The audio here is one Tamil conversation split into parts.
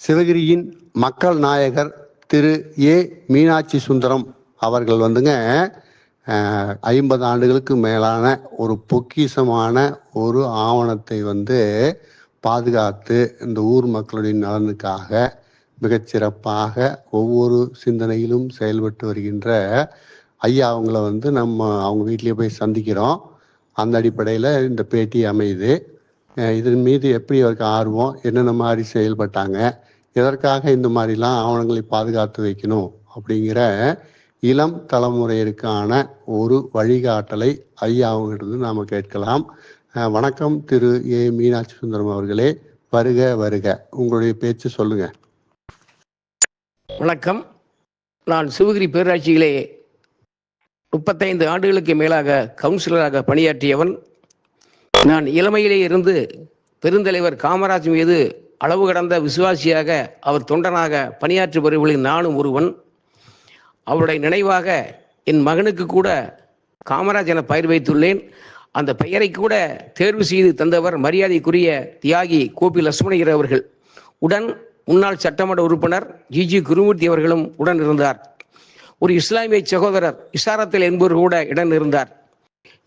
சிவகிரியின் மக்கள் நாயகர் திரு ஏ மீனாட்சி சுந்தரம் அவர்கள் வந்துங்க ஐம்பது ஆண்டுகளுக்கு மேலான ஒரு பொக்கிஷமான ஒரு ஆவணத்தை வந்து பாதுகாத்து இந்த ஊர் மக்களுடைய நலனுக்காக மிகச்சிறப்பாக ஒவ்வொரு சிந்தனையிலும் செயல்பட்டு வருகின்ற ஐயா அவங்கள வந்து நம்ம அவங்க வீட்டிலேயே போய் சந்திக்கிறோம். அந்த அடிப்படையில் இந்த பேட்டி அமையுது. இதன் மீது எப்படி அவருக்கு ஆர்வம் என்னென்ன மாதிரி செயல்பட்டாங்க எதற்காக இந்த மாதிரிலாம் ஆவணங்களை பாதுகாத்து வைக்கணும் அப்படிங்கிற இளம் தலைமுறையிற்கான ஒரு வழிகாட்டலை ஐயா நாம் கேட்கலாம். வணக்கம் திரு ஏ மீனாட்சி சுந்தரம் அவர்களே. வருக வருக. உங்களுடைய பேச்சு சொல்லுங்க. வணக்கம். நான் சிவகிரி பேராட்சியிலே முப்பத்தைந்து ஆண்டுகளுக்கு மேலாக கவுன்சிலராக பணியாற்றியவன். நான் இளமையிலே இருந்து பெருந்தலைவர் காமராஜ் மீது அளவு கடந்த விசுவாசியாக அவர் தொண்டனாக பணியாற்றி வருவதில் நானும் ஒருவன். அவருடைய நினைவாக என் மகனுக்கு கூட காமராஜ் என பயிர் வைத்துள்ளேன். அந்த பெயரை கூட தேர்வு செய்து தந்தவர் மரியாதைக்குரிய தியாகி கோபி லட்சுமணகிரி அவர்கள். உடன் முன்னாள் சட்டமன்ற உறுப்பினர் ஜிஜி குருமூர்த்தி அவர்களும் உடன் இருந்தார். ஒரு இஸ்லாமிய சகோதரர் இசாரத்தில் என்பவர் கூட இடம் இருந்தார்.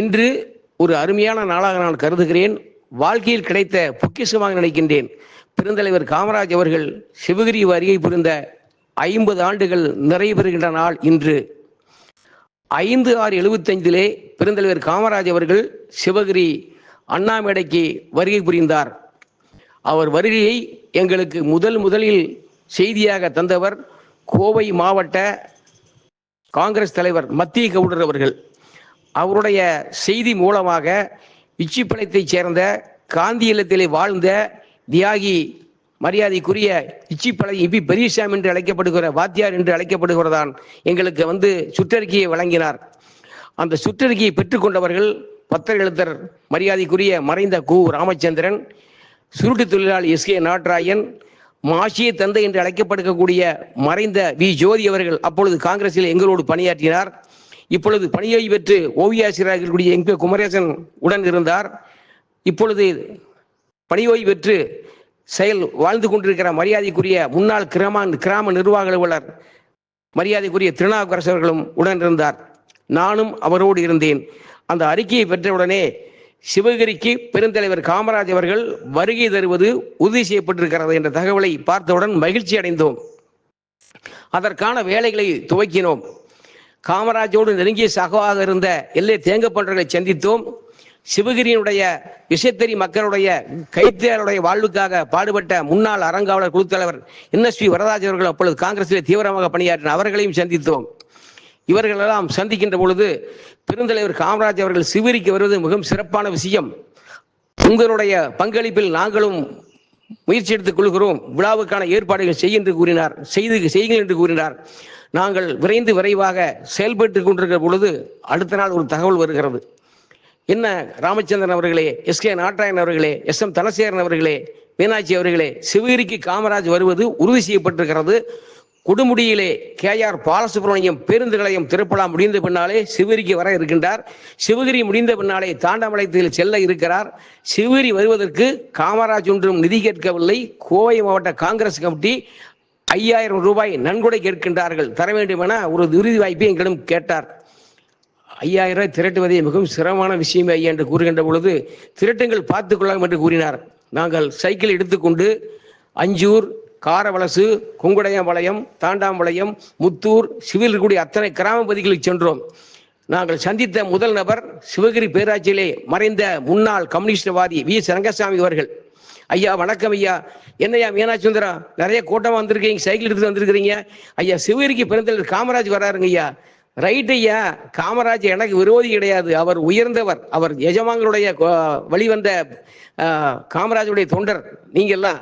இன்று ஒரு அருமையான நாளாக நான் கருதுகிறேன். வாழ்க்கையில் கிடைத்த பொக்கிஷமாக நினைக்கின்றேன். பெருந்தலைவர் காமராஜ் அவர்கள் சிவகிரி வருகை புரிந்த ஐம்பது ஆண்டுகள் நிறைவு பெறுகின்ற நாள் இன்று. ஐந்து ஆறு எழுபத்தைந்திலே பெருந்தலைவர் காமராஜ் அவர்கள் சிவகிரி அண்ணாமேடைக்கு வருகை புரிந்தார். அவர் வருகையை எங்களுக்கு முதல் முதலில் செய்தியாக தந்தவர் கோவை மாவட்ட காங்கிரஸ் தலைவர் மத்திய கவுடர் அவர்கள். அவருடைய செய்தி மூலமாக இச்சிப்பாளையத்தைச் சேர்ந்த காந்தி இல்லத்திலே வாழ்ந்த தியாகி மரியாதைக்குரிய இச்சிப்பழகி இபி பெரியசாமி என்று அழைக்கப்படுகிற வாத்தியார் என்று அழைக்கப்படுகிறதான் எங்களுக்கு வந்து சுற்றறிக்கையை வழங்கினார். அந்த சுற்றறிக்கையை பெற்றுக்கொண்டவர்கள் பத்திர எழுத்தர் மரியாதைக்குரிய மறைந்த கு. ராமச்சந்திரன் சுருட்டு தொழிலாளி எஸ். கே. நாட்ராயன் மாசிய தந்தை என்று அழைக்கப்படுகக்கூடிய மறைந்த வி. ஜோதி அவர்கள் அப்பொழுது காங்கிரஸில் எங்களோடு பணியாற்றினார். இப்பொழுது பணியோய்வு பெற்று ஓவியாசிரியராக இருக்கக்கூடிய எங்க குமரேசன் உடன் இருந்தார். இப்பொழுது பணி ஓய்வு பெற்று செயல் வாழ்ந்து கொண்டிருக்கிற மரியாதைக்குரிய முன்னாள் கிராம கிராம நிர்வாக அலுவலர் மரியாதைக்குரிய திருநாவுக்கரசு அவர்களும் உடன் இருந்தார் நானும் அவரோடு இருந்தேன். அந்த அறிக்கையை பெற்றவுடனே சிவகிரிக்கு பெருந்தலைவர் காமராஜ் அவர்கள் வருகை தருவது உறுதி செய்யப்பட்டிருக்கிறது என்ற தகவலை பார்த்தவுடன் மகிழ்ச்சி அடைந்தோம். அதற்கான வேலைகளை துவக்கினோம். காமராஜோடு நெருங்கிய சகவாக இருந்த எல்லை தேங்கப்பன்றர்களை சந்தித்தோம். சிவகிரியினுடைய விஷயத்தறி மக்களுடைய கைத்தேருடைய வாழ்வுக்காக பாடுபட்ட முன்னாள் அறங்காவலர் குழு தலைவர் என்எஸ்பி வரதாஜ் அவர்கள் அப்பொழுது காங்கிரஸில் தீவிரமாக பணியாற்றின அவர்களையும் சந்தித்தோம். இவர்களெல்லாம் சந்திக்கின்ற பொழுது பெருந்தலைவர் காமராஜ் அவர்கள் சிவரிக்கு வருவது மிகவும் சிறப்பான விஷயம். உங்களுடைய பங்களிப்பில் நாங்களும் முயற்சி எடுத்துக் கொள்கிறோம். விழாவுக்கான ஏற்பாடுகள் செய் என்று கூறினார். செய்து செய்யுங்கள் என்று கூறினார். நாங்கள் விரைந்து விரைவாக செயல்பட்டு கொண்டிருக்கிற பொழுது அடுத்த நாள் ஒரு தகவல் வருகிறது. என்ன ராமச்சந்திரன் அவர்களே எஸ் கே நாட்டாயன் அவர்களே எஸ் எம் தனசேகரன் அவர்களே மீனாட்சி அவர்களே சிவகிரிக்கு காமராஜ் வருவது உறுதி செய்யப்பட்டிருக்கிறது. கொடுமுடியிலே கே. ஆர். பாலசுப்ரமணியம் பேருந்து நிலையம் திருப்பலாம் முடிந்த பின்னாலே சிவகிரிக்கு வர இருக்கின்றார். சிவகிரி முடிந்த பின்னாலே தாண்டமலையத்தில் செல்ல இருக்கிறார். சிவகிரி வருவதற்கு காமராஜ் ஒன்றும் நிதி கேட்கவில்லை. கோவை மாவட்ட காங்கிரஸ் கமிட்டி ஐயாயிரம் ரூபாய் நன்கொடை கேட்கின்றார்கள். தர வேண்டும் என ஒரு உறுதி வாய்ப்பை எங்களிடம் கேட்டார். ஐயாயிரம் ரூபாய் திரட்டுவதே மிகவும் சிரமமான விஷயம் ஐயா என்று கூறுகின்ற பொழுது திரட்டுங்கள் பார்த்துக் கொள்ளலாம் என்று கூறினார். நாங்கள் சைக்கிள் எடுத்துக்கொண்டு அஞ்சூர் காரவலசு குங்குடையம்பாளையம் தாண்டாம்பாளையம் முத்தூர் சிவில் கூடிய அத்தனை கிராம பகுதிகளுக்கு சென்றோம். நாங்கள் சந்தித்த முதல் நபர் சிவகிரி பேராட்சியிலே மறைந்த முன்னாள் கம்யூனிஸ்டவாதி வி. எஸ். ரங்கசாமி அவர்கள். ஐயா வணக்கம் ஐயா. என்னய்யா மீனாட்சி நிறைய கூட்டமா வந்திருக்கீங்க சைக்கிள் எடுத்து வந்திருக்கிறீங்க. ஐயா சிவகிரிக்கு பிறந்தவர் காமராஜ் வராருங்க ஐயா. ரைட் ஐயா. காமராஜ் எனக்கு விரோதி கிடையாது. அவர் உயர்ந்தவர். அவர் எஜமான்களுடைய கோ- வழிவந்த காமராஜருடைய காமராஜுடைய தொண்டர். நீங்க எல்லாம்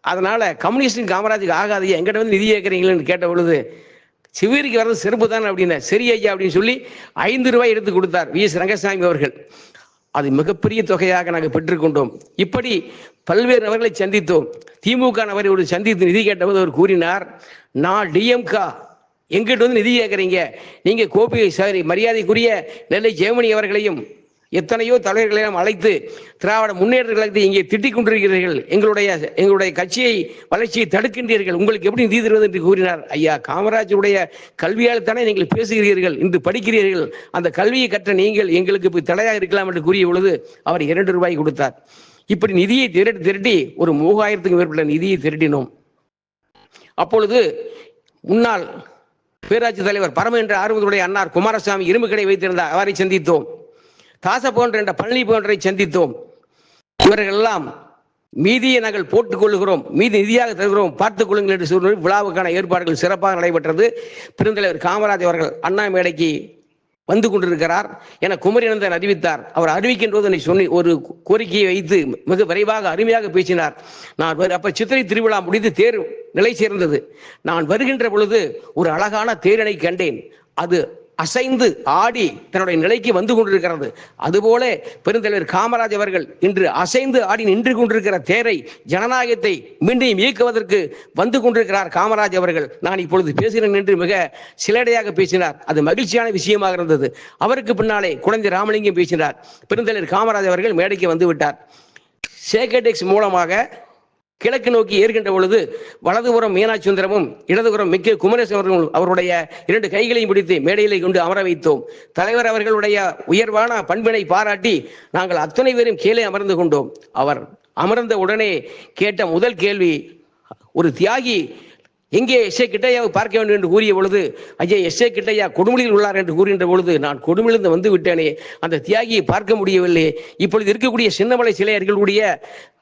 அதனால கம்யூனிஸ்டின் காமராஜுக்கு ஆகாது எங்கிட்ட வந்து நிதி கேட்குறீங்களேன்னு கேட்ட பொழுது சிவிரிக்கு வர்றது செருப்பு தானே அப்படின்னா சரி ஐயா அப்படின்னு சொல்லி ஐந்து ரூபாய் எடுத்து கொடுத்தார் வி. எஸ். ரங்கசாமி அவர்கள். அது மிகப்பெரிய தொகையாக நாங்கள் பெற்றுக்கொண்டோம். இப்படி பல்வேறு நபர்களை சந்தித்தோம். திமுக நபரை ஒரு சந்தித்து நிதி கேட்டபோது அவர் கூறினார் நான் டிஎம்கா எங்கிட்ட வந்து நிதி கேட்குறீங்க நீங்கள் கோபி சாரி மரியாதைக்குரிய நெல்லை ஜெயமணி அவர்களையும் எத்தனையோ தலைவர்களையும் அழைத்து திராவிட முன்னேற்ற கழகத்தை இங்கே திட்டிக் கொண்டிருக்கிறீர்கள். எங்களுடைய எங்களுடைய கட்சியை வளர்ச்சியை தடுக்கின்றீர்கள். உங்களுக்கு எப்படி நிதி தருவது என்று கூறினார்? ஐயா காமராஜருடைய கல்வியால் தானே நீங்கள் பேசுகிறீர்கள். இன்று படிக்கிறீர்கள். அந்த கல்வியை கற்ற நீங்கள் எங்களுக்கு இப்போ தடையாக இருக்கலாம் என்று கூறிய பொழுது அவர் இரண்டு ரூபாய் கொடுத்தார். இப்படி நிதியை திரட்டி திரட்டி ஒரு மூவாயிரத்துக்கும் மேற்பட்ட நிதியை திரட்டினோம். அப்பொழுது முன்னாள் பேராட்சி தலைவர் பரம என்ற ஆர்வத்துடைய அன்னார் குமாரசாமி இரும்பு கடை வைத்திருந்தார் அவரை சந்தித்தோம். தாச போன்ற என்ற பழனி போன்றை சந்தித்தோம். இவர்கள் எல்லாம் மீதியை நாங்கள் போட்டுக் கொள்கிறோம் மீதி நிதியாக தருகிறோம் பார்த்துக் கொள்ளுங்கள் என்று சொல்லி விழாவுக்கான ஏற்பாடுகள் சிறப்பாக நடைபெற்றது. பெருந்தலைவர் காமராஜ் அவர்கள் அண்ணா மேடைக்கு வந்து கொண்டிருக்கிறார். என குமரிநந்தன் அறிவித்தார். அவர் அறிவிக்கின்றது போது என்னை சொல்லி ஒரு கோரிக்கையை வைத்து மிக விரைவாக அருமையாக பேசினார். நான் அப்ப சித்திரை திருவிழா முடிந்து தேர் நிலை சேர்ந்தது. நான் வருகின்ற பொழுது ஒரு அழகான தேரினை கண்டேன். அது அசைந்து ஆடி தன்னுடைய நிலைக்கு வந்து கொண்டிருக்கிறது. அதுபோல பெருந்தலைவர் காமராஜ் அவர்கள் இன்று அசைந்து ஆடி நின்று கொண்டிருக்கிற தேரை ஜனநாயகத்தை மீண்டும் இயக்குவதற்கு வந்து கொண்டிருக்கிறார் காமராஜ் அவர்கள். நான் இப்பொழுது பேசுகிறேன் என்று மிக சிலடையாக பேசினார். அது மகிழ்ச்சியான விஷயமாக இருந்தது. அவருக்கு பின்னாலே குழந்தை ராமலிங்கம் பேசினார். பெருந்தலைவர் காமராஜ் அவர்கள் மேடைக்கு வந்து விட்டார். சேகடெக்ஸ் மூலமாக கிழக்கு நோக்கி ஏறுகின்ற பொழுது வலதுபுறம் மீனாட்சி சுந்தரமும் இடதுபுறம் மிக்க குமரேசன் அவருடைய இரண்டு கைகளையும் பிடித்து மேடையிலே கொண்டு அமர வைத்தோம். தலைவர் அவர்களுடைய உயர்வான பண்பினை பாராட்டி நாங்கள் அத்தனை பேரும் கீழே அமர்ந்து கொண்டோம். அவர் அமர்ந்த உடனே கேட்ட முதல் கேள்வி ஒரு தியாகி எங்கே எஸ் கிட்டையாவை பார்க்க வேண்டும் என்று கூறிய பொழுது ஐயா எஸ் ஏ கிட்டையா கொடுமலில் உள்ளார் என்று கூறுகின்ற பொழுது நான் கொடுமிலிருந்து வந்து விட்டேனே அந்த தியாகியை பார்க்க முடியவில்லை. இப்பொழுது இருக்கக்கூடிய சின்னமலை சிலை அருகிலுடைய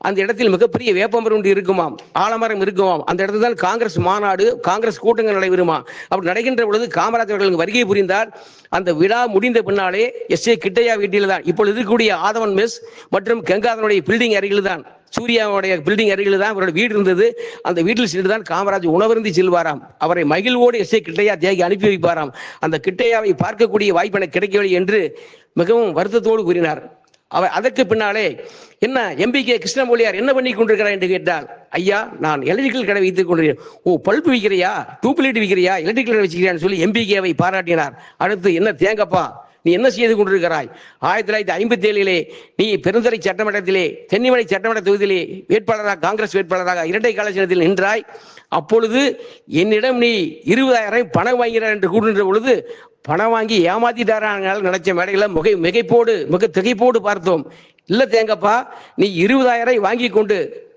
அந்த இடத்தில் மிகப்பெரிய வேப்பமரம் ஒன்று இருக்குமாம் ஆலமரம் இருக்குமாம். அந்த இடத்துல தான் காங்கிரஸ் மாநாடு காங்கிரஸ் கூட்டங்கள் நடைபெறுமா? அப்படி நடக்கின்ற பொழுது காமராஜர் அவர்களுக்கு வருகை புரிந்தார். அந்த விழா முடிந்த பின்னாலே எஸ் ஏ கிட்டையா வீட்டில் தான் இப்பொழுது இருக்கக்கூடிய ஆதவன் மெஸ் மற்றும் கங்காதனுடைய பில்டிங் அருகில் தான் சூர்யாவுடைய பில்டிங் அருகில் தான் அவரோட வீடு இருந்தது. அந்த வீட்டில் சென்று தான் காமராஜ் உணவருந்தி செல்வாராம். அவரை மகிழ்வோடு எஸ் ஏ கிட்டையா தியாகி அனுப்பி வைப்பாராம். அந்த கிட்டையாவை பார்க்கக்கூடிய வாய்ப்பு எனக்கு கிடைக்கவில்லை என்று மிகவும் வருத்தத்தோடு கூறினார். அவர் அதற்கு பின்னாலே என்ன எம்பிகே கிருஷ்ணமொழியார் என்ன பண்ணி கொண்டிருக்கிறார் என்று கேட்டால் ஐயா நான் எலக்ட்ரிக்கல் கடை வைத்துக் கொண்டிருக்கிறேன். ஓ பல்ப் விற்கிறியா? டியூப்லைட் விற்கிறியா? எலக்ட்ரிக்கல் கடை வச்சுக்கிறியான்னு சொல்லி எம்பிகேவை பாராட்டினார். அடுத்து என்ன தேங்கப்பா? நீ என்ன செய்து கொண்டிருக்கிறாய்? ஆயிரத்தி தொள்ளாயிரத்தி ஐம்பத்தி ஏழிலே நீ பெருந்துறை சட்டமன்றத்திலே தென்னிமலை சட்டமன்ற தொகுதியிலே வேட்பாளராக காங்கிரஸ் வேட்பாளராக இரட்டை காலச்சனத்தில் நின்றாய். அப்பொழுது என்னிடம் நீ இருபதாயிரம் பணம் வாங்கிறார் என்று கூறுகின்ற பொழுது பணம் வாங்கி ஏமாத்திட்டாராங்க நினைச்ச மேடையில முகை மிகைப்போடு மிக திகைப்போடு பார்த்தோம். இல்ல தேங்கப்பா நீ இருபதாயிரம் வாங்கி கொண்டு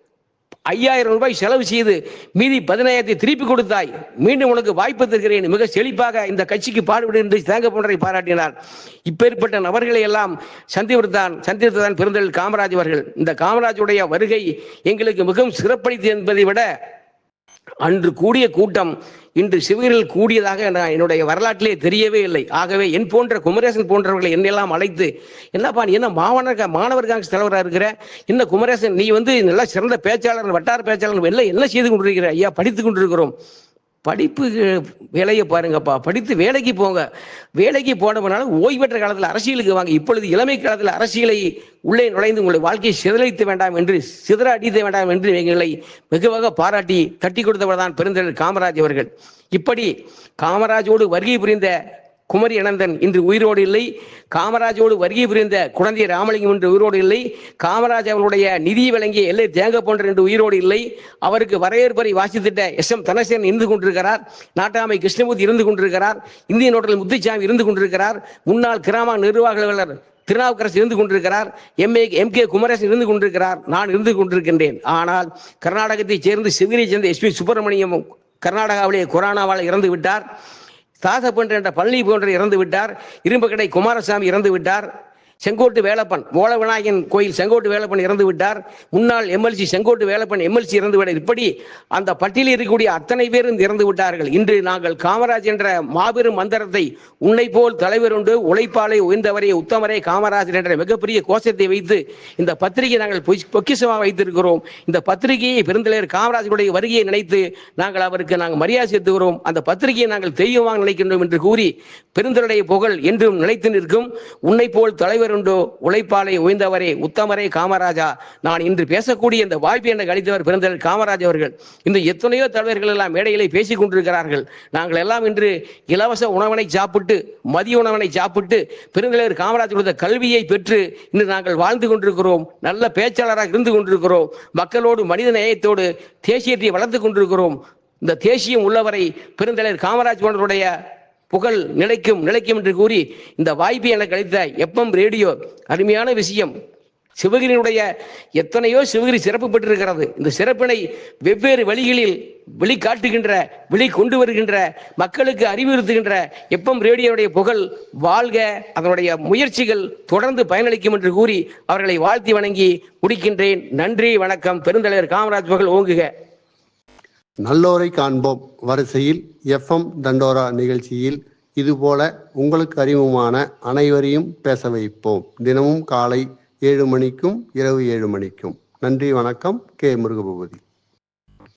ஐயாயிரம் ரூபாய் செலவு செய்து மீதி பதினாயிரத்தை திருப்பி கொடுத்தாய். மீண்டும் உனக்கு வாய்ப்பு தருகிறேன் மிக செழிப்பாக இந்த கட்சிக்கு பாடுபடு என்று தேங்க போன்றரை பாராட்டினார். இப்பேற்பட்ட நபர்களை எல்லாம் சந்தித்தான் சந்தித்துதான் பெருந்தல் காமராஜ் அவர்கள். இந்த காமராஜுடைய வருகை எங்களுக்கு மிகவும் சிறப்பளித்து என்பதை விட அன்று கூடிய கூட்டம் இன்று சிவகிரியில் கூடியதாக நான் என்னுடைய வரலாற்றிலே தெரியவே இல்லை. ஆகவே என் போன்ற குமரேசன் போன்றவர்களை என்னெல்லாம் அழைத்து என்னப்பா நீ என்ன மாணவர் மாணவர் காங்கிரஸ் தலைவராக இருக்கிற? என்ன குமரேசன் நீ வந்து நல்லா சிறந்த பேச்சாளர் வட்டார பேச்சாளர் எல்லாம் என்ன செய்து கொண்டிருக்கிற? ஐயா படித்து கொண்டிருக்கிறோம். படிப்பு வேலையை பாருங்கப்பா. படித்து வேலைக்கு போங்க. வேலைக்கு போனவனால ஓய்வு பெற்ற காலத்தில் அரசியலுக்கு வாங்க. இப்பொழுது இளமை காலத்தில் அரசியலை உள்ளே நுழைந்து உங்களை வாழ்க்கையை சிதறடித்து வேண்டாம் என்று சிதற அடித்த வேண்டாம் என்று எங்களை வெகுவாக பாராட்டி தட்டி கொடுத்தவர் தான் பெருந்தலைவர் காமராஜ் அவர்கள். இப்படி காமராஜோடு வருகை புரிந்த குமரி அனந்தன் இன்று உயிரோடு இல்லை. காமராஜோடு வருகை புரிந்த குழந்தை ராமலிங்கம் இன்று உயிரோடு இல்லை. காமராஜ் அவர்களுடைய நிதி வழங்கிய எல்லை தேங்க போன்ற என்று உயிரோடு இல்லை. அவருக்கு வரவேற்பரை வாசித்திட்ட எஸ் எம் தனசேன் இருந்து கொண்டிருக்கிறார். நாட்டாமை கிருஷ்ணமூர்த்தி இருந்து கொண்டிருக்கிறார். இந்திய நோட்டில் முத்துச்சாமி இருந்து கொண்டிருக்கிறார். முன்னாள் கிராம நிர்வாக அலுவலர் திருநாவுக்கரசு இருந்து கொண்டிருக்கிறார். எம்ஏ எம் கே குமரேசன் இருந்து கொண்டிருக்கிறார். நான் இருந்து கொண்டிருக்கின்றேன். ஆனால் கர்நாடகத்தைச் சேர்ந்து சிவகிரியை சேர்ந்த எஸ்பி சுப்பிரமணியம் கர்நாடகாவிலே கொரோனாவால் இறந்து விட்டார் தாசப்பன் என்ற பழனி போன்ற இறந்து விட்டார் இரும்புக்கடை குமாரசாமி இறந்து விட்டார் செங்கோட்டு வேலப்பன் ஓல விநாயகன் கோயில் செங்கோட்டு வேலப்பன் இறந்து விட்டார். முன்னாள் எம்எல்சி செங்கோட்டு வேலப்பன் எம்எல்சி இறந்து விட்டார் இப்படி அந்த பட்டியலில் இருக்கக்கூடிய அத்தனை பேரும் இறந்து விட்டார்கள். இன்று நாங்கள் காமராஜ் என்ற மாபெரும் மந்திரத்தை உன்னை போல் தலைவர் உண்டு உழைப்பாலை உயர்ந்தவரே உத்தமரே காமராஜர் என்ற மிகப்பெரிய கோஷத்தை வைத்து இந்த பத்திரிகை நாங்கள் பொக்கிசமாக பொக்கிஷமாக வைத்திருக்கிறோம். இந்த பத்திரிகையை பெருந்தலைவர் காமராஜருடைய வருகையை நினைத்து நாங்கள் அவருக்கு நாங்கள் மரியாதை செலுத்துகிறோம். அந்த பத்திரிகையை நாங்கள் தெய்வமாக நினைக்கின்றோம் என்று கூறி பெருந்தலுடைய புகழ் என்றும் நிலைத்து நிற்கும். உன்னை போல் தலைவர் உடையவருண்டோ உழைப்பாலை உயர்ந்தவரே உத்தமரே காமராஜா. நான் இன்று பேசக்கூடிய இந்த வாய்ப்பு எனக்கு அளித்தவர் பிறந்தவர் காமராஜ் அவர்கள். இந்த எத்தனையோ தலைவர்கள் எல்லாம் மேடையிலே பேசிக் கொண்டிருக்கிறார்கள். நாங்கள் எல்லாம் இன்று இலவச உணவனை சாப்பிட்டு மதிய உணவனை சாப்பிட்டு பெருந்தலைவர் காமராஜ் கொடுத்த கல்வியை பெற்று இன்று நாங்கள் வாழ்ந்து கொண்டிருக்கிறோம். நல்ல பேச்சாளராக இருந்து கொண்டிருக்கிறோம். மக்களோடு மனித நேயத்தோடு தேசியத்தை வளர்த்து கொண்டிருக்கிறோம். இந்த தேசியம் உள்ளவரை பெருந்தலைவர் காமராஜ் போன்றவருடைய புகழ் நிலைக்கும் நிலைக்கும் என்று கூறி இந்த வாய்ப்பை எனக்கு அளித்த எப்பம் ரேடியோ அருமையான விஷயம். சிவகிரியினுடைய எத்தனையோ சிவகிரி சிறப்பு பெற்றிருக்கிறது. இந்த சிறப்பினை வெவ்வேறு வழிகளில் வெளிக்காட்டுகின்ற வெளி கொண்டு வருகின்ற மக்களுக்கு அறிவுறுத்துகின்ற எப்பம் ரேடியோடைய புகழ் வாழ்க அதனுடைய முயற்சிகள் தொடர்ந்து பயனளிக்கும் என்று கூறி அவர்களை வாழ்த்தி வணங்கி முடிக்கின்றேன். நன்றி வணக்கம். பெருந்தலைவர் காமராஜ் புகழ் ஓங்குக. நல்லோரை காண்போம். வரிசையில் எஃப்எம் தண்டோரா நிகழ்ச்சியில் இதுபோல உங்களுக்கு அறிமுகமான அனைவரையும் பேச வைப்போம். தினமும் காலை ஏழு மணிக்கும் இரவு ஏழு மணிக்கும். நன்றி வணக்கம். கே. முருகபூபதி.